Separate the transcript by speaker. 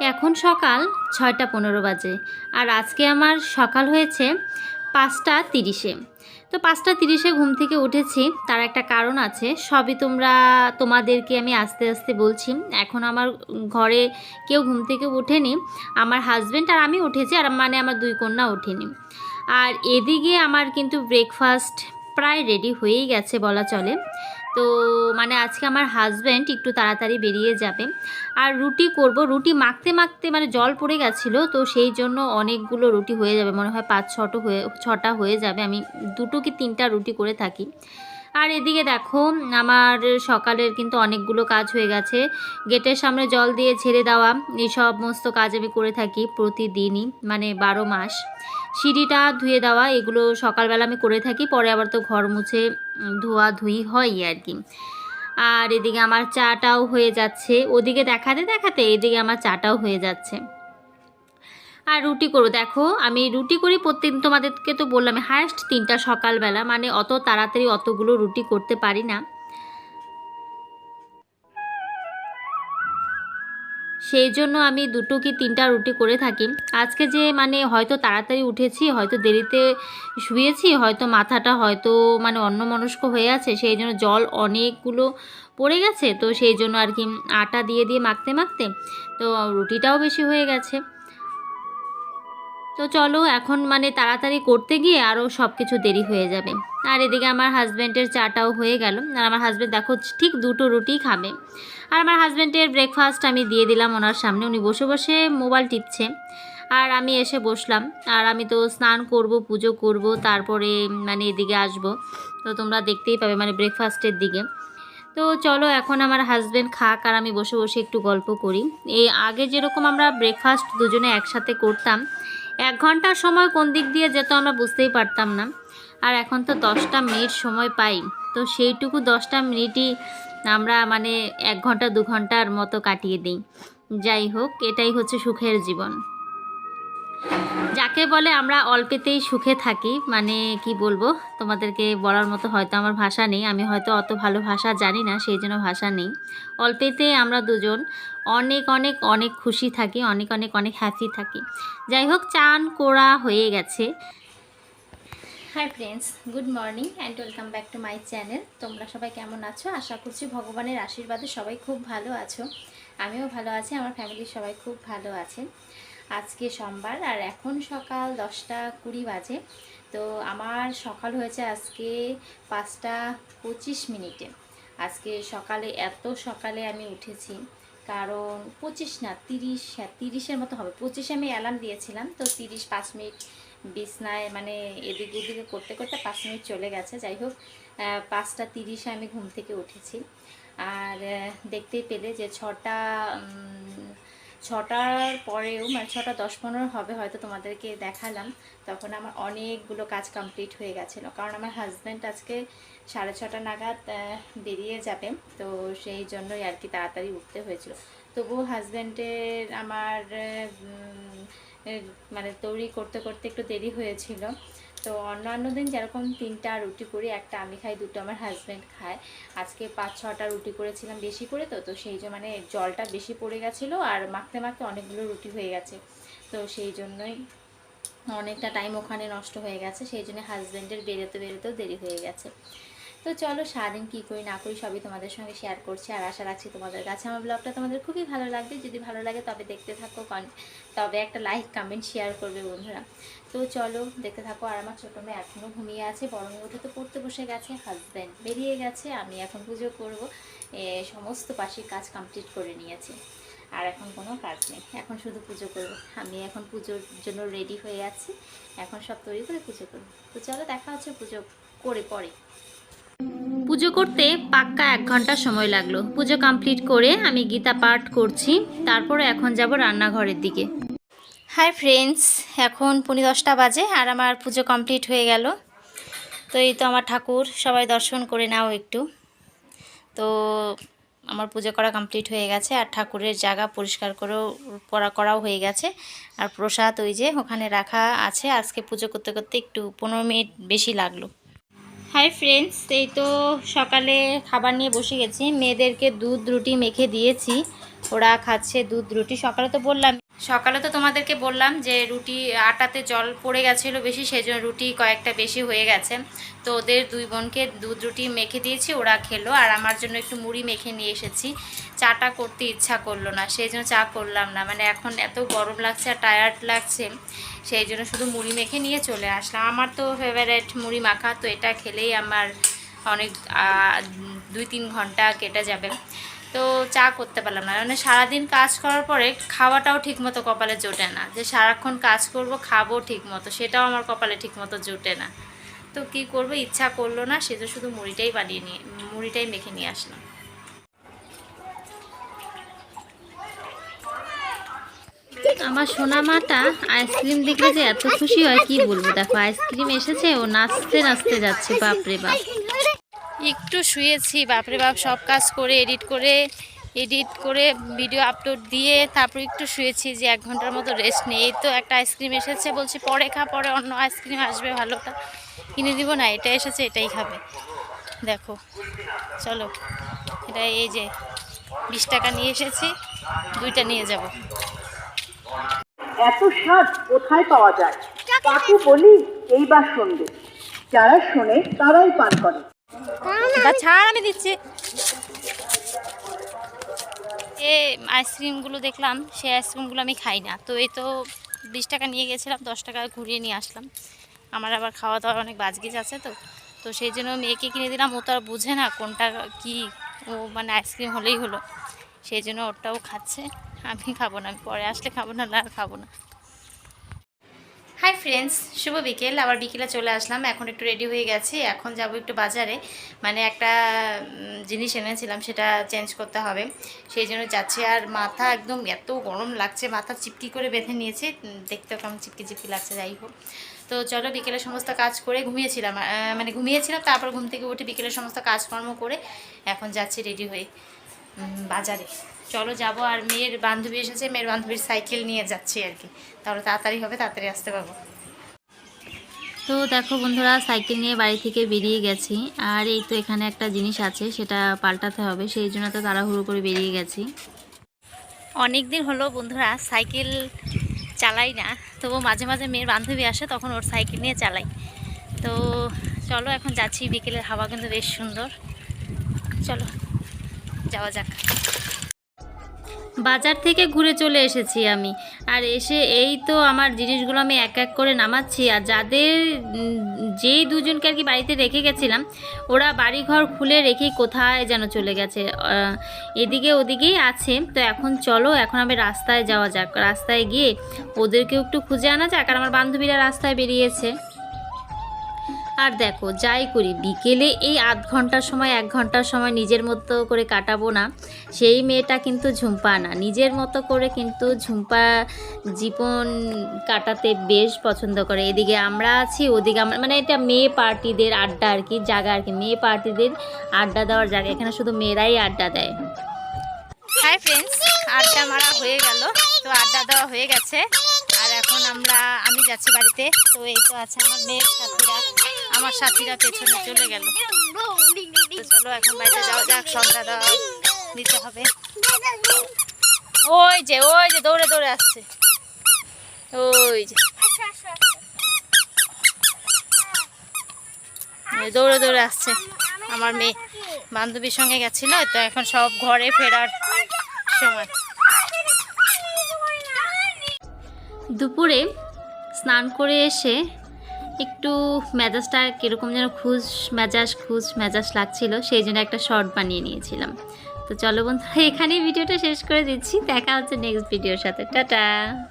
Speaker 1: এখন সকাল ছয়টা পনেরো বাজে আর আজকে আমার সকাল হয়েছে পাঁচটা তিরিশে। তো পাঁচটা তিরিশে ঘুম থেকে উঠেছি, তার একটা কারণ আছে, সবই তোমরা, তোমাদেরকে আমি আস্তে আস্তে বলছি, এখন আমার ঘরে কেউ ঘুম থেকে ওঠেনি, আমার হাজব্যান্ড আর আমি উঠেছি, আর মানে আমার দুই কন্যা ওঠেনি। আর এদিকে আমার কিন্তু ব্রেকফাস্ট প্রায় রেডি হয়েই গেছে বলা চলে। তো মানে আজকে আমার হাজব্যান্ড একটু তাড়াতাড়ি বেরিয়ে যাবে। আর রুটি করব, রুটি মাখতে মাখতে মানে জল পড়ে গেছিল, তো সেই জন্য অনেকগুলো রুটি হয়ে যাবে। মনে হয় পাঁচ ছটো হয়ে, ছটা হয়ে যাবে। আমি দুটো কি তিনটা রুটি করে থাকি। আর এদিকে দেখো, আমার সকালের কিন্তু অনেকগুলো কাজ হয়ে গেছে। গেটের সামনে জল দিয়ে ছেড়ে দেওয়া, এই সমস্ত কাজ আমি করে থাকি প্রতিদিনই মানে বারো মাস। সিঁড়িটা ধুয়ে দেওয়া, এগুলো সকালবেলা আমি করে থাকি, পরে আবার তো ঘর মুছে ধোয়া ধুই হয় আর কি আর এদিকে আমার চাটাও হয়ে যাচ্ছে। ওদিকে দেখাতে দেখাতে এদিকে আমার চাটাও হয়ে যাচ্ছে। আর রুটি করো দেখো, আমি রুটি করি, প্রত্যেকদিন তোমাদেরকে তো বললাম হায়েস্ট তিনটা সকালবেলা। মানে অত তাড়াতাড়ি অতগুলো রুটি করতে পারি না। সেই জন্য আমি দুটো কি তিনটা রুটি করে থাকি। আজকে যে মানে হয়তো তাড়াতাড়ি উঠেছি, হয়তো দেরিতে শুয়েছি, হয়তো মাথাটা হয়তো মানে অন্যমনস্ক হয়ে আছে, সেই জন্য জল অনেকগুলো পড়ে গেছে। তো সেই জন্য আর কি আটা দিয়ে দিয়ে মাখতে মাখতে তো রুটিটাও বেশি হয়ে গেছে। তো চলো এখন মানে তাড়াতাড়ি করতে গিয়ে আরও সব কিছু দেরি হয়ে যাবে। আর এদিকে আমার হাজব্যান্ডের চাটাও হয়ে গেল। আর আমার হাজব্যান্ড দেখো ঠিক দুটো রুটি খাবে। আর আমার হাজব্যান্ডের ব্রেকফাস্ট আমি দিয়ে দিলাম ওনার সামনে। উনি বসে বসে মোবাইল টিপছে। আর আমি এসে বসলাম। আর আমি তো স্নান করব, পুজো করব, তারপরে মানে এদিকে আসব। তো তোমরা দেখতেই পাবে মানে ব্রেকফাস্টের দিকে। তো চলো এখন আমার হাজব্যান্ড খাক আর আমি বসে বসে একটু গল্প করি। এই আগে যেরকম আমরা ব্রেকফাস্ট দুজনে একসাথে করতাম এক ঘণ্টার সময় কোন দিক দিয়ে যেত আমরা বুঝতেই পারতাম না। আর এখন তো দশটা মিনিট সময় পাই, তো সেইটুকু দশটা মিনিটই আমরা মানে এক ঘণ্টা, দু ঘণ্টার মতো কাটিয়ে দিই। যাই হোক, এটাই হচ্ছে সুখের জীবন। যাকে বলে আমরা অল্পেতেই সুখে থাকি মানে কি বলব, তোমাদেরকে বলার মতো হয়তো আমার ভাষা নেই, আমি হয়তো অত ভালো ভাষা জানি না, সেই জন্য ভাষা নেই। অল্পেতে আমরা দুজন অনেক অনেক অনেক খুশি থাকি, অনেক অনেক অনেক হ্যাপি থাকি। যাই হোক, চান করা হয়ে গেছে। Hi friends good morning and welcome back to my channel তোমরা সবাই কেমন আছো? আশা করছি ভগবানের আশীর্বাদে সবাই খুব ভালো আছো। আমিও ভালো আছি, আমার ফ্যামিলির সবাই খুব ভালো আছে। আজকে সোমবার, আর এখন সকাল দশটা কুড়ি বাজে। তো আমার সকাল হয়েছে আজকে পাঁচটা পঁচিশ মিনিটে। আজকে সকালে, এত সকালে আমি উঠেছি, কারণ পঁচিশ না, তিরিশ হ্যাঁ তিরিশের মতো হবে। পঁচিশে আমি অ্যালার্ম দিয়েছিলাম, তো তিরিশ পাঁচ মিনিট বিছনায় মানে এদিক ওদিকে করতে করতে পাঁচ মিনিট চলে গেছে। যাই হোক পাঁচটা তিরিশে আমি ঘুম থেকে উঠেছি। আর দেখতেই পেলে যে ছটা ছটার পরেও মানে ছটা দশ পনেরো হবে হয়তো তোমাদেরকে দেখালাম, তখন আমার অনেকগুলো কাজ কমপ্লিট হয়ে গেছিল। কারণ আমার হাজব্যান্ড আজকে সাড়ে ছটা নাগাদ বেরিয়ে যাবে, তো সেই জন্যই আর কি তাড়াতাড়ি উঠতে হয়েছিল। তবুও হাজব্যান্ডের আমার মানে তৈরি করতে করতে একটু দেরি হয়েছিল। তো অন্যান্য দিন যেরকম তিনটা রুটি করি, একটা আমি খাই, দুটো আমার হাজব্যান্ড খায়। আজকে পাঁচ, ছটা রুটি করেছিলাম বেশি করে তো তো সেই জন্য মানে জলটা বেশি পড়ে গেছিল আর মাখতে মাখতে অনেকগুলো রুটি হয়ে গেছে। তো সেই জন্যই অনেকটা টাইম ওখানে নষ্ট হয়ে গেছে, সেই জন্য হাজব্যান্ডের বেরোতে, বেরোতেও দেরি হয়ে গেছে। তো চলো সারাদিন কী করি না করি সবই তোমাদের সঙ্গে শেয়ার করছি আর আশা রাখছি তোমাদের কাছে আমার ব্লগটা তোমাদের খুবই ভালো লাগবে। যদি ভালো লাগে তবে দেখতে থাকো তবে একটা লাইক কমেন্ট শেয়ার করবে বন্ধুরা। তো চলো দেখতে থাকো আর আমার ছোটো মেয়ে এখনও ঘুমিয়ে আছে, বড় মেয়ে উঠে তো পড়তে বসে গেছে হাজব্যান্ড বেরিয়ে গেছে, আমি এখন পুজো করব। সমস্ত পাশের কাজ কমপ্লিট করে নিয়েছি। আর এখন কোনো কাজ নেই, এখন শুধু পুজো করব। আমি এখন পুজোর জন্য রেডি হয়ে আছি, এখন সব তৈরি করে পুজো করব। তো চলো দেখা হচ্ছে পুজো করে পরে। পুজো করতে পাক্কা এক ঘণ্টা সময় লাগল। পুজো কমপ্লিট করে আমি গীতা পাঠ করছি, তারপরে এখন যাব রান্নাঘরের দিকে। হাই ফ্রেন্ডস, এখন পৌনে দশটা বাজে আর আমার পুজো কমপ্লিট হয়ে গেল। তো এই তো আমার ঠাকুর, সবাই দর্শন করে নাও একটু। তো আমার পুজো করা কমপ্লিট হয়ে গেছে আর ঠাকুরের জায়গা পরিষ্কার করেও করা করাও হয়ে গেছে। আর প্রসাদ ওই যে ওখানে রাখা আছে, আজকে পুজো করতে করতে একটু পনেরো মিনিট বেশি লাগল।
Speaker 2: হাই ফ্রেন্ডস এই তো সকালে খাবার নিয়ে বসে গেছি। মেয়েদেরকে দুধ রুটি মেখে দিয়েছি। ওরা খাচ্ছে দুধ রুটি। সকালে তো বললাম সকালে তো তোমাদেরকে বললাম যে রুটি, আটাতে জল পড়ে গেছিল বেশি সেই জন্য রুটি কয়েকটা বেশি হয়ে গেছে। তো ওদের দুই বোনকে দুধ রুটি মেখে দিয়েছি, ওরা খেলো। আর আমার জন্য একটু মুড়ি মেখে নিয়ে এসেছি। চাটা করতে ইচ্ছা করল না সেই জন্য চা করলাম না। মানে এখন এত গরম লাগছে আর টায়ার্ড লাগছে সেই জন্য শুধু মুড়ি মেখে নিয়ে চলে আসলাম। আমার তো ফেভারেট মুড়ি মাখা, তো এটা খেলেই আমার অনেক দুই তিন ঘণ্টা কেটে যাবে। তো চা করতে পারলাম না। মানে সারাদিন কাজ করার পরে খাওয়াটাও ঠিকমতো কপালে জোটে না। যে সারাক্ষণ কাজ করব, খাব ঠিকমতো, সেটাও আমার কপালে ঠিকমতো জোটে না। তো কি করব, ইচ্ছা করল না, সে তো শুধু মুড়িটাই বানিয়ে নিয়ে, মুড়িটাই মেখে নিয়ে আসলাম। আমার সোনা মাটা আইসক্রিম দেখলে যে এত খুশি হয়, কি বলব? দেখো, আইসক্রিম এসেছে, ও নাচতে নাচতে যাচ্ছে, বাপরে বাপ। একটু শুয়েছি বাপরে বাপ সব কাজ করে এডিট করে এডিট করে ভিডিও আপলোড দিয়ে তারপর একটু শুয়েছি যে এক ঘণ্টার মতো রেস্ট নেই। এই তো একটা আইসক্রিম এসেছে বলছি পরে খা পরে অন্য আইসক্রিম আসবে ভালোটা কিনে দিব না এটা এসেছে এটাই খাবে। দেখো চলো এটা এই যে বিশ টাকা নিয়ে এসেছি দুইটা নিয়ে যাব।
Speaker 3: এত স্বাদ কোথায় পাওয়া যায়? কাকু বলি এইবার শুনবে। যারা শোনে তারাই পান করে।
Speaker 2: বা ছাড় আমি দিচ্ছি। এ আইসক্রিমগুলো দেখলাম সেই আইসক্রিমগুলো আমি খাই না। তো এই তো বিশ টাকা নিয়ে গেছিলাম দশ টাকা ঘুরিয়ে নিয়ে আসলাম। আমার আবার খাওয়া দাওয়ার অনেক বাজগিজ আছে তো। তো সেই জন্য মেয়েকে কিনে দিলাম ও তো আর বুঝে না কোনটা কি ও মানে আইসক্রিম হলেই হলো। সেই জন্য ওটাও খাচ্ছে। আমি খাব না আমি পরে আসলে খাব না না আর খাব না। হাই ফ্রেন্ডস শুভ বিকেল। আবার বিকেলে চলে আসলাম। এখন একটু রেডি হয়ে গেছি। এখন যাব একটু বাজারে। মানে একটা জিনিস এনেছিলাম সেটা চেঞ্জ করতে হবে। সেই জন্য যাচ্ছি। আর মাথা একদম এত গরম লাগছে। মাথা চিপকি করে বেঁধে নিয়েছি। উম, দেখতেও কেমন চিপকি চিপকি লাগছে যাই হোক। তো চলো বিকেলে সমস্ত কাজ করে ঘুমিয়েছিলাম। মানে ঘুমিয়েছিলাম তারপর ঘুম থেকে উঠে বিকেলের সমস্ত কাজকর্ম করে এখন যাচ্ছি রেডি হয়ে বাজারে। চলো যাব আর মেয়ের বান্ধবী এসেছে মেয়ের বান্ধবীর সাইকেল নিয়ে যাচ্ছি আর কি। তাহলে তাড়াতাড়ি হবে তাড়াতাড়ি আসতে পারব। তো দেখো বন্ধুরা সাইকেল নিয়ে বাড়ি থেকে বেরিয়ে গেছি। আর এই তো এখানে একটা জিনিস আছে সেটা পাল্টাতে হবে সেই জন্য তো তাড়াহুড়ো করে বেরিয়ে গেছি। অনেক দিন হলো বন্ধুরা সাইকেল চালাই না। তবু মাঝে মাঝে মেয়ের বান্ধবী আসে তখন ওর সাইকেল নিয়ে চালাই। তো চলো এখন যাচ্ছি বিকেলের হাওয়া কিন্তু বেশ সুন্দর। চলো যাওয়া যাক। বাজার থেকে ঘুরে চলে এসেছি আমি। আর এসে এই তো আমার জিনিসগুলো আমি এক এক করে নামাচ্ছি। আর যাদের যেই দুজনকে আর কি বাড়িতে রেখে গেছিলাম, ওরা বাড়িঘর খুলে রেখেই কোথায় যেন চলে গেছে। এদিকে ওদিকেই আছে। তো এখন চলো, এখন আমি রাস্তায় যাওয়া যাক। রাস্তায় গিয়ে ওদেরকেও একটু খুঁজে আনা যাক। আর আমার বান্ধবীরা রাস্তায় বেরিয়েছে। আর দেখো, যাই করি, বিকেলে এই আধ ঘণ্টার সময়, এক ঘণ্টার সময় নিজের মতো করে কাটাবো না। সেই মেয়েটা কিন্তু ঝুম্পা না। নিজের মতো করে কিন্তু ঝুম্পা জীবন কাটাতে বেশ পছন্দ করে। এদিকে আমরা আছি, ওদিকে আমরা মানে এটা মেয়ে পার্টিদের আড্ডা আর কি, জায়গা আর কি। মেয়ে পার্টিদের আড্ডা দেওয়ার জায়গা। এখানে শুধু মেয়েরাই আড্ডা দেয়। হাই ফ্রেন্ডস আড্ডা মারা হয়ে গেল। তো আড্ডা দেওয়া হয়ে গেছে। আর এখন আমরা আমি যাচ্ছি বাড়িতে। তো এই তো আছে আমার মেয়ের সাথীরা আমার সাথীরা পেছনে চলে গেল। চলো, এখন বাড়িতে যাওয়া যাক, সন্ধ্যা দেওয়া দিতে হবে। ওই যে ওই যে, দৌড়ে দৌড়ে আসছে। ওই যে। দৌড়ে দৌড়ে আসছে। আমার মেয়ে বান্ধবীর সঙ্গে গেছিল, তো এখন সব ঘরে ফেরার সময়। দুপুরে স্নান করে এসে একটু মেজাজটা কীরকম যেন খুশ মেজাজ খুশ মেজাজ লাগছিল, সেই জন্য একটা শর্ট বানিয়ে নিয়েছিলাম। তো চলো বন্ধুরা, এখানেই ভিডিওটা শেষ করে দিচ্ছি। দেখা হচ্ছে নেক্সট ভিডিওর সাথে। টাটা!